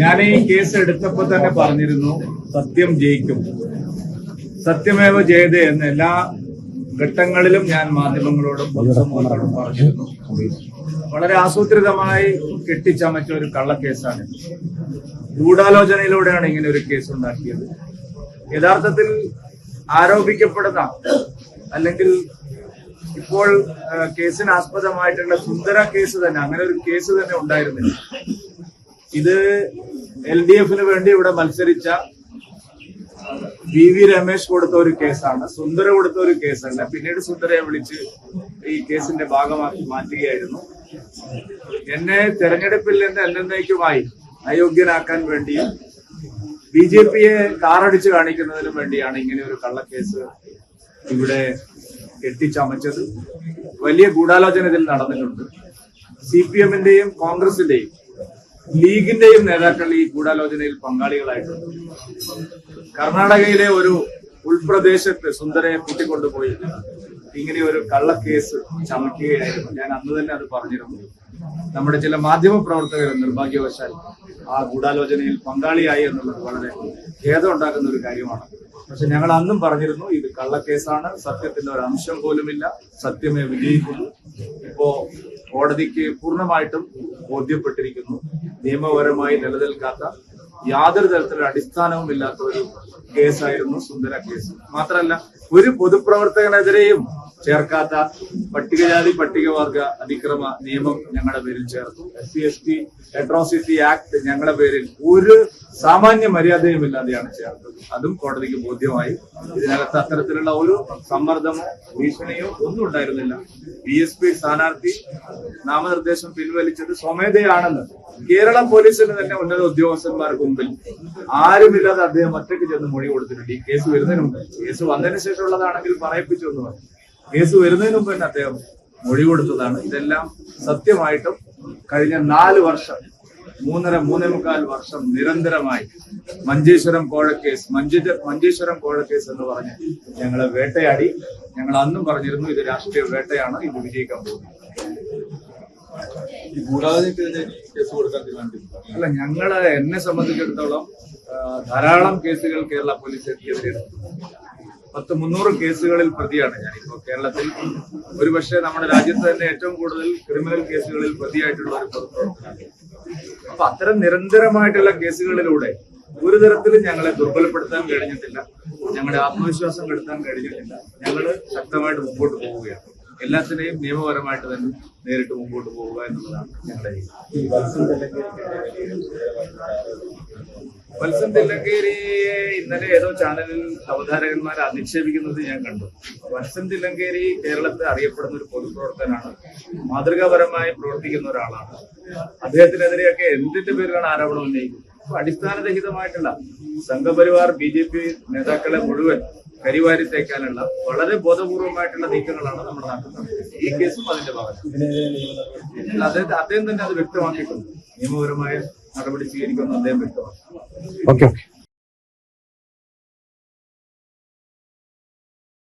ഞാൻ ഈ കേസ് എടുത്തപ്പോൾ തന്നെ പറഞ്ഞിരുന്നു സത്യം ജയിക്കും. സത്യമേവ ജയതേ എന്ന് എല്ലാ ഘട്ടങ്ങളിലും ഞാൻ മാധ്യമങ്ങളോടും പൊതുസമൂഹത്തോടും പറഞ്ഞിരുന്നു. വളരെ ആസൂത്രിതമായി കെട്ടിച്ചമച്ച ഒരു കള്ളക്കേസാണ് ഗൂഢാലോചനയിലൂടെയാണ് ഇങ്ങനെ ഒരു കേസ് ഉണ്ടാക്കിയത്. യഥാർത്ഥത്തിൽ ആരോപിക്കപ്പെടുന്ന അല്ലെങ്കിൽ ഇപ്പോൾ കേസിന് ആസ്പദമായിട്ടുള്ള സുന്ദര കേസ് തന്നെ അങ്ങനെ ഒരു കേസ് തന്നെ ഉണ്ടായിരുന്നില്ല. ഇത് എൽ ഡി എഫിന് വേണ്ടി ഇവിടെ മത്സരിച്ച വി വി രമേശ് കൊടുത്ത ഒരു കേസാണ്. സുന്ദര കൊടുത്ത ഒരു കേസല്ല. പിന്നീട് സുന്ദരയെ വിളിച്ച് ഈ കേസിന്റെ ഭാഗമാക്കി മാറ്റുകയായിരുന്നു. എന്നെ തെരഞ്ഞെടുപ്പിൽ നിന്ന് എന്നേക്കുമായി അയോഗ്യനാക്കാൻ വേണ്ടിയും ബി ജെ പിയെ കാറടിച്ച് കാണിക്കുന്നതിനും വേണ്ടിയാണ് ഇങ്ങനെ ഒരു കള്ളക്കേസ് ഇവിടെ കെട്ടിച്ചമച്ചത്. വലിയ ഗൂഢാലോചന ഇതിൽ നടന്നിട്ടുണ്ട്. സി പി എമ്മിന്റെയും കോൺഗ്രസിന്റെയും ലീഗിന്റെയും നേതാക്കൾ ഈ ഗൂഢാലോചനയിൽ പങ്കാളികളായിട്ടുണ്ട് കർണാടകയിലെ ഒരു ഉൾപ്രദേശത്ത് സുന്ദരയെ കൂട്ടിക്കൊണ്ടുപോയി. ഇങ്ങനെ ഒരു കള്ളക്കേസ് ചമയ്ക്കുകയായിരുന്നു ഞാൻ അന്ന് തന്നെ അത് പറഞ്ഞിരുന്നു. നമ്മുടെ ചില മാധ്യമ പ്രവർത്തകർ നിർഭാഗ്യവശാൽ ആ ഗൂഢാലോചനയിൽ പങ്കാളിയായി എന്നുള്ളത് വളരെ ഖേദം ഉണ്ടാക്കുന്ന ഒരു കാര്യമാണ്. പക്ഷെ ഞങ്ങൾ അന്നും പറഞ്ഞിരുന്നു ഇത് കള്ളക്കേസാണ് സത്യത്തിന്റെ ഒരു അംശം പോലുമില്ല സത്യമേ വിജയിക്കുന്നു. ഇപ്പോ കോടതിക്ക് പൂർണമായിട്ടും ബോധ്യപ്പെട്ടിരിക്കുന്നു. നിയമപരമായി നിലനിൽക്കാത്ത യാതൊരു തരത്തിലുള്ള അടിസ്ഥാനവും ഇല്ലാത്ത ഒരു കേസായിരുന്നു സുന്ദര കേസ്. മാത്രമല്ല ഒരു പൊതുപ്രവർത്തകനെതിരെയും ചേർക്കാത്ത പട്ടികജാതി പട്ടികവർഗ അതിക്രമ നിയമം ഞങ്ങളുടെ പേരിൽ ചേർത്തു S C S T atrocity act ഞങ്ങളുടെ പേരിൽ ഒരു സാമാന്യ മര്യാദയും ഇല്ലാതെയാണ് ചേർത്തത് അതും കോടതിക്ക് ബോധ്യമായി. ഇതിനകത്ത് അത്തരത്തിലുള്ള ഒരു സമ്മർദ്ദമോ ഭീഷണിയോ ഒന്നും ഉണ്ടായിരുന്നില്ല. ബി എസ് പി സ്ഥാനാർത്ഥി നാമനിർദ്ദേശം പിൻവലിച്ചത് സ്വമേധയാണെന്ന് കേരളം പോലീസിന് തന്നെ ഉന്നത ഉദ്യോഗസ്ഥന്മാർക്ക് മുമ്പിൽ ആരുമില്ലാതെ അദ്ദേഹം ഒറ്റയ്ക്ക് ചെന്ന് മൊഴി കൊടുത്തിട്ടുണ്ട്. ഈ കേസ് വരുന്നതിന് മുമ്പ് കേസ് വന്നതിന് ശേഷമുള്ളതാണെങ്കിൽ പറയിപ്പിച്ചു എന്ന് പറഞ്ഞു. കേസ് വരുന്നതിന് മുമ്പ് തന്നെ അദ്ദേഹം മൊഴി കൊടുത്തതാണ്. ഇതെല്ലാം സത്യമായിട്ടും കഴിഞ്ഞ നാല് വർഷം മൂന്നര മൂന്നേ മുക്കാൽ വർഷം നിരന്തരമായി മഞ്ചേശ്വരം കോഴക്കേസ് മഞ്ചേ മഞ്ചേശ്വരം കോഴക്കേസ് എന്ന് പറഞ്ഞ് ഞങ്ങളെ വേട്ടയാടി. ഞങ്ങൾ അന്നും പറഞ്ഞിരുന്നു ഇത് രാഷ്ട്രീയ വേട്ടയാണ് ഇത് വിജയിക്കാൻ പോകുന്നത് അല്ല ഞങ്ങളെ എന്നെ സംബന്ധിച്ചിടത്തോളം ധാരാളം കേസുകൾ കേരള പോലീസ് പോലീസിനെതിരെ പത്ത് മുന്നൂറ് കേസുകളിൽ പ്രതിയാണ് ഞാൻ ഇപ്പോൾ കേരളത്തിൽ. ഒരുപക്ഷെ നമ്മുടെ രാജ്യത്ത് തന്നെ ഏറ്റവും കൂടുതൽ ക്രിമിനൽ കേസുകളിൽ പ്രതിയായിട്ടുള്ള ഒരു പ്രവർത്തനം അപ്പൊ അത്തരം നിരന്തരമായിട്ടുള്ള കേസുകളിലൂടെ ഒരു തരത്തിലും ഞങ്ങളെ ദുർബലപ്പെടുത്താൻ കഴിഞ്ഞിട്ടില്ല. ഞങ്ങളുടെ ആത്മവിശ്വാസം കെടുത്താൻ കഴിഞ്ഞിട്ടില്ല. ഞങ്ങൾ ശക്തമായിട്ട് മുമ്പോട്ട് പോവുകയാണ്. എല്ലാത്തിനെയും നിയമപരമായിട്ട് തന്നെ നേരിട്ട് മുമ്പോട്ട് പോവുക എന്നുള്ളതാണ് ഞങ്ങളുടെ വത്സൻ തെല്ലങ്കേരിക്ക് വത്സൻ തില്ലങ്കേരിയെ ഇന്നലെ ഏതോ ചാനലിൽ അവതാരകന്മാരെ അധിക്ഷേപിക്കുന്നത് ഞാൻ കണ്ടു. വത്സൻ തില്ലങ്കേരി കേരളത്തിൽ അറിയപ്പെടുന്ന ഒരു പൊതുപ്രവർത്തനാണ് മാതൃകാപരമായി പ്രവർത്തിക്കുന്ന ഒരാളാണ്. അദ്ദേഹത്തിനെതിരെയൊക്കെ എന്തിന്റെ പേരിലാണ് ആരോപണം ഉന്നയിക്കുന്നത്? അടിസ്ഥാനരഹിതമായിട്ടുള്ള സംഘപരിവാർ ബി ജെ പി നേതാക്കളെ മുഴുവൻ കരിവാരി തേക്കാനുള്ള വളരെ ബോധപൂർവമായിട്ടുള്ള നീക്കങ്ങളാണ് നമ്മുടെ നാട്ടിൽ നടക്കുന്നത്. ഈ കേസും അതിന്റെ ഭാഗം അദ്ദേഹത്തെ അദ്ദേഹം തന്നെ അത് വ്യക്തമാക്കിയിട്ടുണ്ട്. നിയമപരമായ നടപടി സ്വീകരിക്കുമെന്ന് അദ്ദേഹം വ്യക്തമാക്കി.